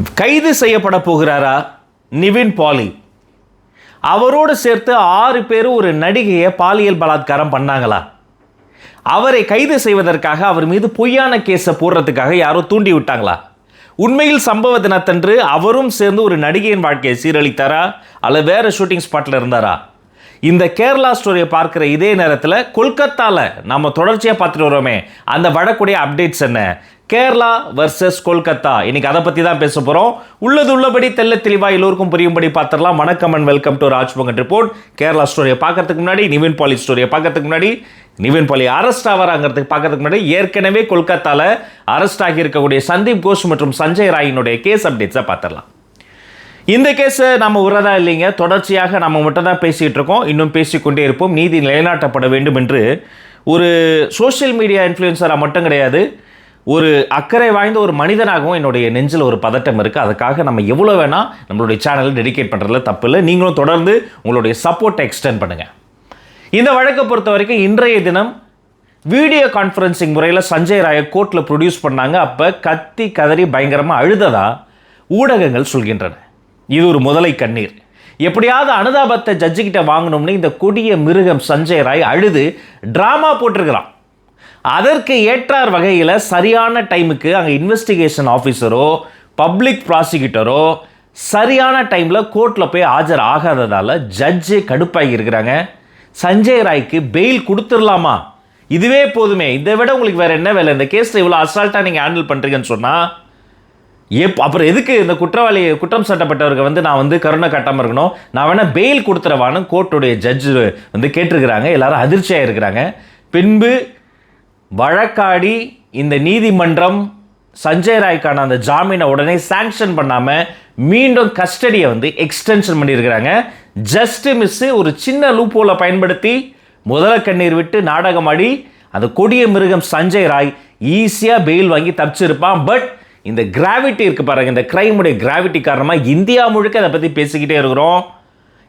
கைது செய்யப்பட போகிறாரா? நிவின் பாலி. அவரோடு சேர்த்து ஆறு பேர் ஒரு நடிகையை பாலியல் பலாத்காரம் பண்ணாங்களா? அவரை கைது செய்வதற்காக அவர் மீது பொய்யான கேஸை போடுறதுக்காக யாரோ தூண்டி விட்டாங்களா? உண்மையில் சம்பவ தினத்தன்று அவரும் சேர்ந்து ஒரு நடிகையின் வாழ்க்கையை சீரழித்தாரா? அல்லது வேற ஷூட்டிங் ஸ்பாட்டில் இருந்தாரா? இந்த கேரளா ஸ்டோரியை பார்க்குற இதே நேரத்தில் கொல்கத்தாவில் நம்ம தொடர்ச்சியாக பார்த்துட்டு வரோமே அந்த வடக்கூடிய அப்டேட்ஸ் என்ன? கேரளா வர்சஸ் கொல்கத்தா. இன்னைக்கு அதை பற்றி தான் பேச போகிறோம் உள்ளது உள்ளபடி தெல்ல தெளிவாக எல்லோருக்கும் புரியும்படி பார்த்துடலாம். வணக்கம் and welcome to ராஜ்பங்கன் report Kerala ஸ்டோரியை பார்க்கறதுக்கு முன்னாடி நிவின் பாலி ஸ்டோரியை பார்க்கறதுக்கு முன்னாடி நிவின் பாலி அரெஸ்ட் ஆகிறாங்கிறதுக்கு பார்க்கறதுக்கு முன்னாடி ஏற்கனவே கொல்கத்தாவில் அரெஸ்ட் ஆகி இருக்கக்கூடிய சந்தீப் கோஷ் மற்றும் சஞ்சய் ராயினுடைய கேஸ் அப்டேட்ஸை பார்த்துடலாம். இந்த கேஸை நம்ம உரதா இல்லைங்க. தொடர்ச்சியாக நம்ம மட்டும் தான் பேசிகிட்டு இருக்கோம். இன்னும் பேசிக்கொண்டே இருப்போம். நீதி நிலைநாட்டப்பட வேண்டும் என்று ஒரு சோஷியல் மீடியா இன்ஃப்ளூயன்சராக மட்டும் கிடையாது. ஒரு அக்கறை வாய்ந்த ஒரு மனிதனாகவும் என்னுடைய நெஞ்சில் ஒரு பதட்டம் இருக்குது அதுக்காக நம்ம எவ்வளோ வேணால் நம்மளுடைய சேனலை டெடிகேட் பண்ணுறதுல தப்பு இல்லை. நீங்களும் தொடர்ந்து உங்களுடைய சப்போர்ட்டை எக்ஸ்டெண்ட் பண்ணுங்கள் இந்த வழக்கை பொறுத்த வரைக்கும் இன்றைய தினம் வீடியோ கான்ஃபரன்சிங் முறையில் சஞ்சய் ராயை கோர்ட்டில் ப்ரொடியூஸ் பண்ணாங்க. அப்போ கத்தி கதறி பயங்கரமாக அழுததா ஊடகங்கள் சொல்கின்றன. இது ஒரு முதலை கண்ணீர். எப்படியாவது அனுதாபத்தை ஜட்ஜிக்கிட்ட வாங்கணும்னு இந்த கொடிய மிருகம் சஞ்சய் ராய் அழுது ட்ராமா போட்டிருக்கிறான். அதற்கு ஏற்றார் வகையில் சரியான டைமுக்கு அங்கே இன்வெஸ்டிகேஷன் ஆஃபீஸரோ பப்ளிக் ப்ராசிக்யூட்டரோ சரியான டைமில் கோர்ட்டில் போய் ஆஜர் ஆகாததால் ஜட்ஜு கடுப்பாகி இருக்கிறாங்க. சஞ்சய் ராய்க்கு பெயில் கொடுத்துடலாமா? இதுவே போதுமே. இதை விட உங்களுக்கு வேறு என்ன வேலை? இந்த கேஸில் இவ்வளோ அசால்ட்டாக நீங்கள் ஹேண்டில் பண்ணுறீங்கன்னு சொன்னால் எப் அப்புறம் எதுக்கு இந்த குற்றவாளி குற்றம் சாட்டப்பட்டவருக்கு வந்து நான் வந்து கருணை கட்டாமல் இருக்கணும்? நான் வேணால் பெயில் கொடுத்துறவான்னு கோர்ட்டுடைய ஜட்ஜு வந்து கேட்டிருக்கிறாங்க. எல்லாரும் அதிர்ச்சியாக இருக்கிறாங்க. பின்பு வழக்காடி இந்த நீதிமன்றம் சஞ்சய் ராய்க்கான அந்த ஜாமீனை உடனே சாங்ஷன் பண்ணாமல் மீண்டும் கஸ்டடியை வந்து எக்ஸ்டென்ஷன் பண்ணியிருக்கிறாங்க. ஜஸ்ட் மிஸ்ஸு ஒரு சின்ன லூப்போல பயன்படுத்தி முதல கண்ணீர் விட்டு நாடகம் ஆடி அந்த கொடிய மிருகம் சஞ்சய் ராய் ஈஸியாக பெயில் வாங்கி தப்பிச்சிருப்பான். பட் இந்த கிராவிட்டி இருக்கு பாருங்க இந்த கிரைமுடைய கிராவிட்டி காரணமாக இந்தியா முழுக்க அதை பற்றி பேசிக்கிட்டே இருக்கிறோம்.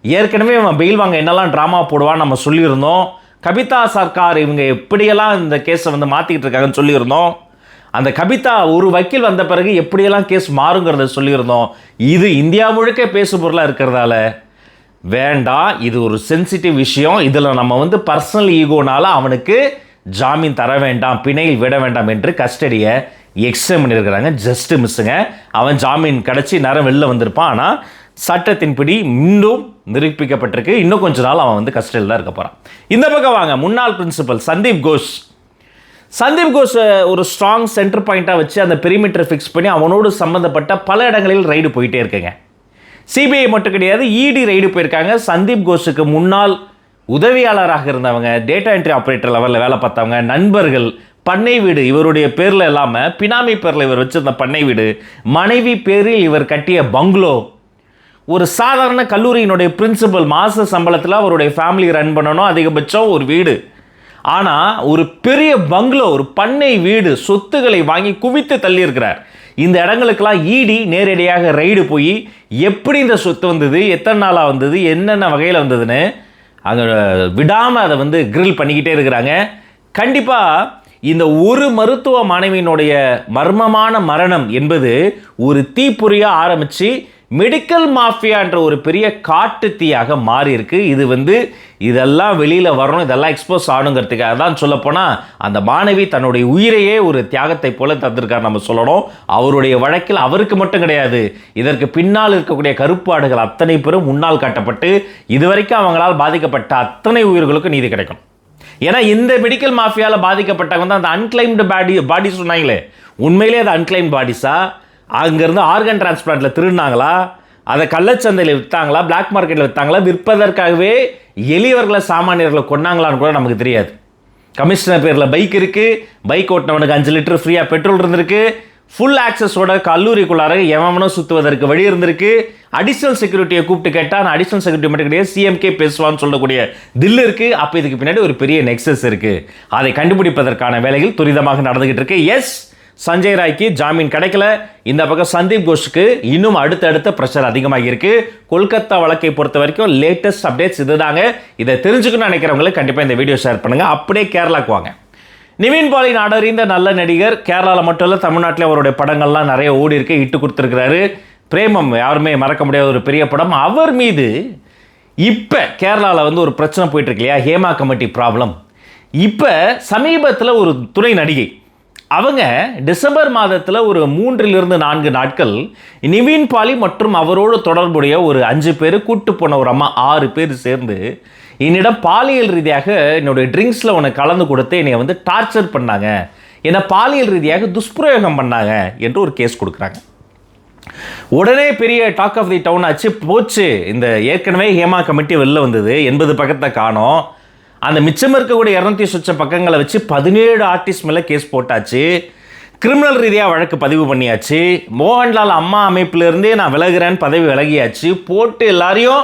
ஏற்கனவே அவன் பெயில் வாங்க என்னெல்லாம் ட்ராமா போடுவான்னு நம்ம சொல்லியிருந்தோம். கவிதா சர்க்கார் இவங்க எப்படியெல்லாம் இந்த கேஸை வந்து மாற்றிக்கிட்டு இருக்காங்கன்னு சொல்லியிருந்தோம். அந்த கவிதா ஒரு வக்கீல் வந்த பிறகு எப்படியெல்லாம் கேஸ் மாறுங்கிறத சொல்லியிருந்தோம். இது இந்தியா முழுக்க பேசு பொருளாக இருக்கிறதால. வேண்டாம் இது ஒரு சென்சிட்டிவ் விஷயம். இதில் நம்ம வந்து பர்சனல் ஈகோனால அவனுக்கு ஜாமீன் தர வேண்டாம் பிணையில் விட வேண்டாம் என்று கஸ்டடியை எக்ஸ்டெண்ட் பண்ணியிருக்கிறாங்க. ஜஸ்ட் மிஸ்ஸுங்க அவன் ஜாமீன் கிடச்சி நேரம் வெளில வந்திருப்பான். ஆனால் சட்டத்தின்படி மீண்டும் நிரூபிக்கப்பட்டிருக்கு. இன்னும் கொஞ்ச நாள் அவன் வந்து கஸ்டடியில் தான் இருக்க போகிறான் இந்த பக்கம் வாங்க முன்னாள் பிரின்சிபல் சந்தீப் கோஷ். சந்தீப் கோஷ் ஒரு ஸ்ட்ராங் சென்டர் பாயிண்ட்டாக வச்சு அந்த பெரிமீட்டர் ஃபிக்ஸ் பண்ணி அவனோடு சம்மந்தப்பட்ட பல இடங்களில் ரைடு போயிட்டே இருக்குங்க. சிபிஐ மட்டும் கிடையாது இடி ரைடு போயிருக்காங்க. சந்தீப் கோஷுக்கு முன்னாள் உதவியாளராக இருந்தவங்க டேட்டா என்ட்ரி ஆப்ரேட்டர் லெவலில் வேலை பார்த்தவங்க நண்பர்கள் பண்ணை வீடு இவருடைய பேரில் இல்லாமல் பினாமி பேரில் இவர் வச்சிருந்த பண்ணை வீடு மனைவி பேரில் இவர் கட்டிய பங்களோ ஒரு சாதாரண கல்லூரியினுடைய பிரின்சிபல் மாத சம்பளத்தில் அவருடைய ஃபேமிலி ரன் பண்ணணும் அதிகபட்சம் ஒரு வீடு. ஆனால் ஒரு பெரிய பங்களோ ஒரு பண்ணை வீடு சொத்துக்களை வாங்கி குவித்து தள்ளியிருக்கிறார். இந்த இடங்களுக்கெல்லாம் ஈடி நேரடியாக ரைடு போய் எப்படி இந்த சொத்து வந்தது எத்தனை நாளாக வந்தது என்னென்ன வகையில் வந்ததுன்னு அங்கே விடாமல் அதை வந்து கிரில் பண்ணிக்கிட்டே இருக்கிறாங்க. கண்டிப்பாக இந்த ஒரு மருத்துவ மாணவியினுடைய மர்மமான மரணம் என்பது ஒரு தீப்பொறியாக ஆரம்பித்து மெடிக்கல் மாஃபியான்ற ஒரு பெரிய காட்டு தீயாக மாறி இருக்கு இது வந்து இதெல்லாம் வெளியில் வரணும் இதெல்லாம் எக்ஸ்போஸ் ஆகணுங்கிறதுக்காக தான் சொல்லப்போனால் அந்த மாணவி தன்னுடைய உயிரையே ஒரு தியாகத்தை போல தந்திருக்கார் நம்ம சொல்லணும். அவருடைய வழக்கில் அவருக்கு மட்டும் கிடையாது இதற்கு பின்னால் இருக்கக்கூடிய கருப்பாடுகள் அத்தனை பேரும் முன்னால் காட்டப்பட்டு இதுவரைக்கும் அவங்களால் பாதிக்கப்பட்ட அத்தனை உயிர்களுக்கும் நீதி கிடைக்கும் ஏன்னா இந்த மெடிக்கல் மாஃபியாவில் பாதிக்கப்பட்டவங்க தான் அந்த அன்கிளைம்டு பாடி பாடிஸ் சொன்னாங்களே. உண்மையிலே அது அன்கிளைம் பாடிஸா அங்கேருந்து ஆர்கன் டிரான்ஸ்பிளான்ட்டில் திருடினாங்களா? அதை கள்ளச்சந்தையில் விற்றாங்களா பிளாக் மார்க்கெட்டில் விற்றாங்களா விற்பதற்காகவே எளியவர்களை சாமானியர்களை கொண்டாங்களான்னு கூட நமக்கு தெரியாது. கமிஷனர் பேரில் பைக் இருக்குது பைக் ஓட்டினவனுக்கு அஞ்சு லிட்டர் ஃப்ரீயாக பெட்ரோல் இருந்திருக்கு. ஃபுல் ஆக்சஸோட கல்லூரிக்குள்ளார எவனோ சுற்றுவதற்கு வழி இருந்திருக்கு. அடிஷனல் செக்யூரிட்டியை கூப்பிட்டு கேட்டால் நான் அடிஷனல் செக்யூரிட்டி மட்டும் கிடையாது சிஎம்கே பேசுவான்னு சொல்லக்கூடிய தில் இருக்குது அப்போ இதுக்கு பின்னாடி ஒரு பெரிய நெக்ஸஸ் இருக்குது அதை கண்டுபிடிப்பதற்கான வேலைகள் துரிதமாக நடந்துகிட்டு இருக்கு. எஸ் சஞ்சய் ராய்க்கு ஜாமீன் கிடைக்கல. இந்த பக்கம் சந்தீப் கோஷுக்கு இன்னும் அடுத்தடுத்த ப்ரெஷர் அதிகமாக இருக்குது கொல்கத்தா வழக்கை பொறுத்த வரைக்கும் லேட்டஸ்ட் அப்டேட்ஸ் இதுதாங்க. இதை தெரிஞ்சுக்கணும்னு நினைக்கிறவங்களுக்கு கண்டிப்பாக இந்த வீடியோ ஷேர் பண்ணுங்கள் அப்படியே கேரளாக்கு வாங்க. நிவின் பாலி நாடறிந்த நல்ல நடிகர். கேரளாவில் மட்டும் இல்லை தமிழ்நாட்டில் அவருடைய படங்கள்லாம் நிறைய ஓடி இருக்கு இட்டு கொடுத்துருக்கிறாரு. பிரேமம் யாருமே மறக்க முடியாத ஒரு பெரிய படம். அவர் மீது இப்போ கேரளாவில் வந்து ஒரு பிரச்சனை போயிட்டு இருக்கு இல்லையா? ஹேமா கமிட்டி ப்ராப்ளம் இப்போ சமீபத்தில் ஒரு துணை நடிகை அவங்க டிசம்பர் மாதத்தில் ஒரு மூன்றிலிருந்து நான்கு நாட்கள் நிவீன் பாலி மற்றும் அவரோடு தொடர்புடைய ஒரு அஞ்சு பேர் கூட்டு போன ஒரு அம்மா ஆறு பேர் சேர்ந்து என்னிடம் பாலியல் ரீதியாக என்னுடைய ட்ரிங்க்ஸில் உனக்கு கலந்து கொடுத்து என்னை வந்து டார்ச்சர் பண்ணாங்க. என்னை பாலியல் ரீதியாக துஷ்பிரயோகம் பண்ணாங்க என்று ஒரு கேஸ் கொடுக்குறாங்க. உடனே பெரிய டாக் ஆஃப் தி டவுன் ஆச்சு போச்சு. இந்த ஏற்கனவே ஹேமா கமிட்டி வெளில வந்தது. எண்பது பக்கத்தை காணோம். அந்த மிச்சம் இருக்கக்கூடிய இரநூத்தி சொச்ச பக்கங்களை வச்சு பதினேழு ஆர்டிஸ்ட் மேலே கேஸ் போட்டாச்சு. கிரிமினல் ரீதியாக வழக்கு பதிவு பண்ணியாச்சு. மோகன்லால் அம்மா அமைப்பிலிருந்தே நான் விலகிறேன்னு பதவி விலகியாச்சு. போட்டு எல்லாரையும்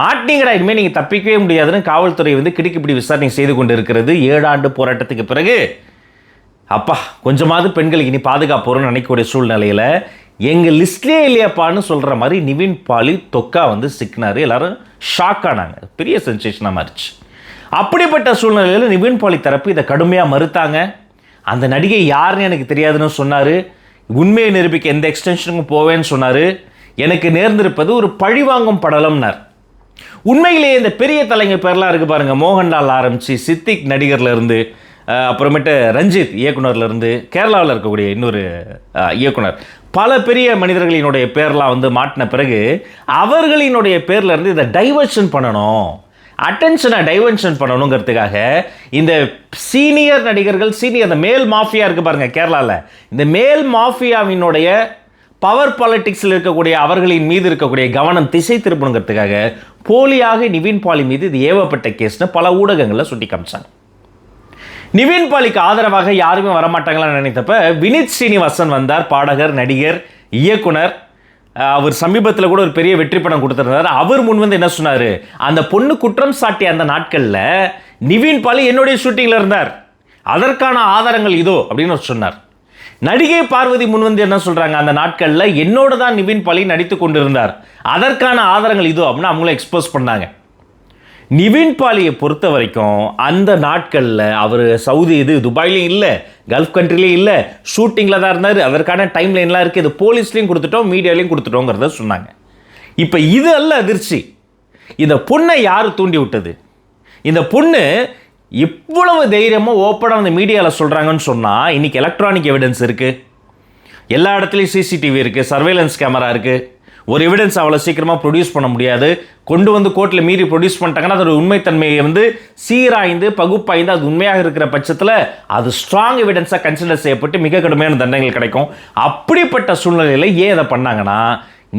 மாட்டீங்கடா இனிமேல் நீங்கள் தப்பிக்கவே முடியாதுன்னு காவல்துறை வந்து கிடுக்கிப்பிடி விசாரணை செய்து கொண்டு இருக்கிறது ஏழு ஆண்டு போராட்டத்துக்கு பிறகு. அப்பா கொஞ்சமாவது பெண்களுக்கு இனி பாதுகாப்பு நினைக்கக்கூடிய சூழ்நிலையில் எங்கள் லிஸ்ட்லேயே இல்லையாப்பான்னு சொல்கிற மாதிரி நிவின் பாலி தொக்கா வந்து சிக்கினார். எல்லாரும் ஷாக் ஆனாங்க. பெரிய சென்சேஷனாக மாறிச்சு. அப்படிப்பட்ட சூழ்நிலையில் நிவின் பாலி தரப்பு இதை கடுமையாக மறுத்தாங்க. அந்த நடிகை யாருன்னு எனக்கு தெரியாதுன்னு சொன்னார். உண்மையை நிரூபிக்க எந்த எக்ஸ்டென்ஷனுக்கும் போவேன்னு சொன்னார். எனக்கு நேர்ந்திருப்பது ஒரு பழிவாங்கும் படலம்னார். உண்மையிலேயே இந்த பெரிய தலைங்க பேர்லாம் இருக்கு பாருங்கள் மோகன்லால் ஆரம்பித்து சித்திக் நடிகர்லேருந்து அப்புறமேட்டு ரஞ்சித் இயக்குனர்லேருந்து கேரளாவில் இருக்கக்கூடிய இன்னொரு இயக்குனர். பல பெரிய மனிதர்களினுடைய பேர்லாம் வந்து மாட்டின பிறகு அவர்களினுடைய பேர்லேருந்து இதை டைவர்ஷன் பண்ணணும். அட்டென்ஷனை டைவென்ஷன் பண்ணணுங்கிறதுக்காக இந்த சீனியர் நடிகர்கள் சீனியர் அந்த மேல் மாஃபியா இருக்குது பாருங்கள் கேரளாவில் இந்த மேல் மாஃபியாவினுடைய பவர் பாலிட்டிக்ஸில் இருக்கக்கூடிய அவர்களின் மீது இருக்கக்கூடிய கவனம் திசை திருப்பணுங்கிறதுக்காக போலியாக நிவின் பாலி மீது இது ஏவப்பட்ட கேஸ்னு பல ஊடகங்களில் சுட்டி காமிச்சாங்க. நிவின் பாலிக்கு ஆதரவாக யாருமே வரமாட்டாங்களான்னு நினைத்தப்ப வினித் ஸ்ரீனிவாசன் வந்தார் பாடகர் நடிகர் இயக்குனர். அவர் சமீபத்தில் கூட ஒரு பெரிய வெற்றி படம் கொடுத்துருந்தாரு. அவர் முன் வந்து என்ன சொன்னார்? அந்த பொண்ணு குற்றம் சாட்டிய அந்த நாட்களில் நிவின் பாலி என்னுடைய ஷூட்டிங்கில் இருந்தார். அதற்கான ஆதாரங்கள் இதோ அப்படின்னு அவர் சொன்னார். நடிகை பார்வதி முன் வந்து என்ன சொல்கிறாங்க அந்த நாட்களில் என்னோட தான் நிவின் பாலி நடித்து கொண்டிருந்தார். அதற்கான ஆதாரங்கள் இதோ அப்படின்னு அவங்கள எக்ஸ்போஸ் பண்ணாங்க. நிவின் பாலியை பொறுத்த வரைக்கும் அந்த நாட்களில் அவர் சவுதி இது துபாயிலையும் இல்லை கல்ஃப் கண்ட்ரிலையும் இல்லை ஷூட்டிங்கில் தான் இருந்தார். அதற்கான டைம் லைன்லாம் இருக்குது இது போலீஸ்லேயும் கொடுத்துட்டோம் மீடியாலையும் கொடுத்துட்டோங்கிறத சொன்னாங்க. இப்போ இது அல்ல அதிர்ச்சி. இந்த பொண்ணை யார் தூண்டி விட்டது? இந்த பொண்ணு இவ்வளவு தைரியமாக ஓப்பனாக அந்த மீடியாவில் சொல்கிறாங்கன்னு சொன்னால் இன்றைக்கி எலக்ட்ரானிக் எவிடன்ஸ் இருக்குது எல்லா இடத்துலையும் சிசிடிவி இருக்குது சர்வேலன்ஸ் கேமரா இருக்குது ஒரு எவிடன்ஸ் அவ்வளோ சீக்கிரமாக ப்ரொடியூஸ் பண்ண முடியாது. கொண்டு வந்து கோர்ட்டில் மீறி ப்ரொடியூஸ் பண்ணிட்டாங்கன்னா அதோட உண்மைத்தன்மையை வந்து சீராய்ந்து பகுப்பாய்ந்து அது உண்மையாக இருக்கிற பட்சத்தில் அது ஸ்ட்ராங் எவிடன்ஸாக கன்சிடர் செய்யப்பட்டு மிக கடுமையான தண்டனைகள் கிடைக்கும். அப்படிப்பட்ட சூழ்நிலையில் ஏன் அதை பண்ணாங்கன்னா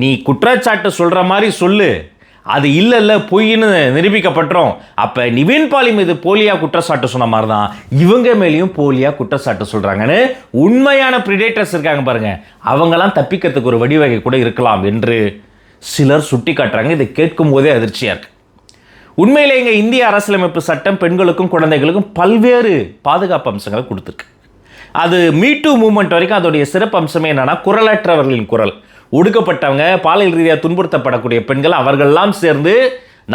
நீ குற்றச்சாட்டு சொல்கிற மாதிரி சொல்லு. அது இல்லை இல்லை பொய்ன்னு நிரூபிக்கப்பட்டுரும். அப்போ நிவின் பாலி மீது போலியாக குற்றச்சாட்டு சொன்ன மாதிரி தான் இவங்க மேலேயும் போலியா குற்றச்சாட்டு சொல்கிறாங்கன்னு உண்மையான ப்ரிடேட்டர்ஸ் இருக்காங்க பாருங்கள் அவங்கெல்லாம் தப்பிக்கிறதுக்கு ஒரு வடிவகை கூட இருக்கலாம் என்று சிலர் சுட்டி காட்டுறாங்க இதை கேட்கும் போதே அதிர்ச்சியாக இருக்கு. உண்மையிலே இங்கே இந்திய அரசியலமைப்பு சட்டம் பெண்களுக்கும் குழந்தைகளுக்கும் பல்வேறு பாதுகாப்பு அம்சங்களை கொடுத்துருக்கு. அது மீட்டு மூமெண்ட் வரைக்கும் அதோடைய சிறப்பு அம்சமே என்னன்னா குரலற்றவர்களின் குரல். ஒடுக்கப்பட்டவங்க பாலியல் ரீதியாக துன்புறுத்தப்படக்கூடிய பெண்கள் அவர்கள்லாம் சேர்ந்து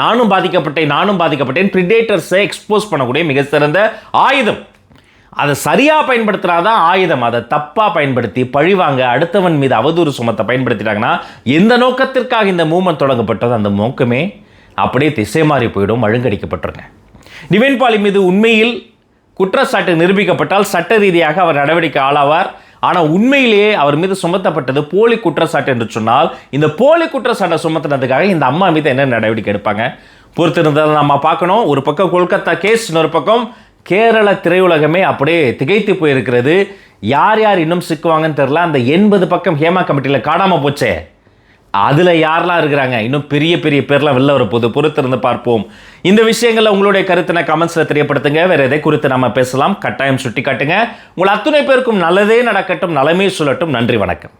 நானும் பாதிக்கப்பட்டேன் நானும் பாதிக்கப்பட்டேன் ப்ரிடேட்டர்ஸை எக்ஸ்போஸ் பண்ணக்கூடிய மிக சிறந்த ஆயுதம். அதை சரியாக பயன்படுத்தினாதான் ஆயுதம். அதை தப்பாக பயன்படுத்தி பழிவாங்க அடுத்தவன் மீது அவதூறு சுமத்தை பயன்படுத்திட்டாங்கன்னா எந்த நோக்கத்திற்காக இந்த மூமெண்ட் தொடங்கப்பட்டது அந்த நோக்கமே அப்படியே திசை மாறி போயிடும் அழுங்கடிக்கப்பட்டிருங்க. நிவின் பாலி மீது உண்மையில் குற்றச்சாட்டு நிரூபிக்கப்பட்டால் சட்ட ரீதியாக அவர் நடவடிக்கை ஆளாவார். ஆனால் உண்மையிலேயே அவர் மீது சுமத்தப்பட்டது போலி குற்றச்சாட்டு என்று சொன்னால் இந்த போலி குற்றச்சாட்டை சுமத்துனதுக்காக இந்த அம்மா மீது என்ன நடவடிக்கை எடுப்பாங்க? பொறுத்திருந்ததை நம்ம பார்க்கணும். ஒரு பக்கம் கொல்கத்தா கேஸ் இன்னொரு பக்கம் கேரள திரையுலகமே அப்படியே திகைத்து போயிருக்கிறது. யார் யார் இன்னும் சிக்குவாங்கன்னு தெரில அந்த எண்பது பக்கம் ஹேமா கமிட்டியில் காணாமல் போச்சே. அதில் யாரெல்லாம் இருக்கிறாங்க? இன்னும் பெரிய பெரிய பேர்லாம் வெளில வரப்போகுது பொறுத்திருந்து பார்ப்போம். இந்த விஷயங்களில் உங்களுடைய கருத்தின கமெண்ட்ஸில் தெரியப்படுத்துங்க. வேறு எதை குறித்து நம்ம பேசலாம் கட்டாயம் சுட்டி காட்டுங்க உங்கள் அத்துணை பேருக்கும் நல்லதே நடக்கட்டும் நலமே சொல்லட்டும். நன்றி வணக்கம்.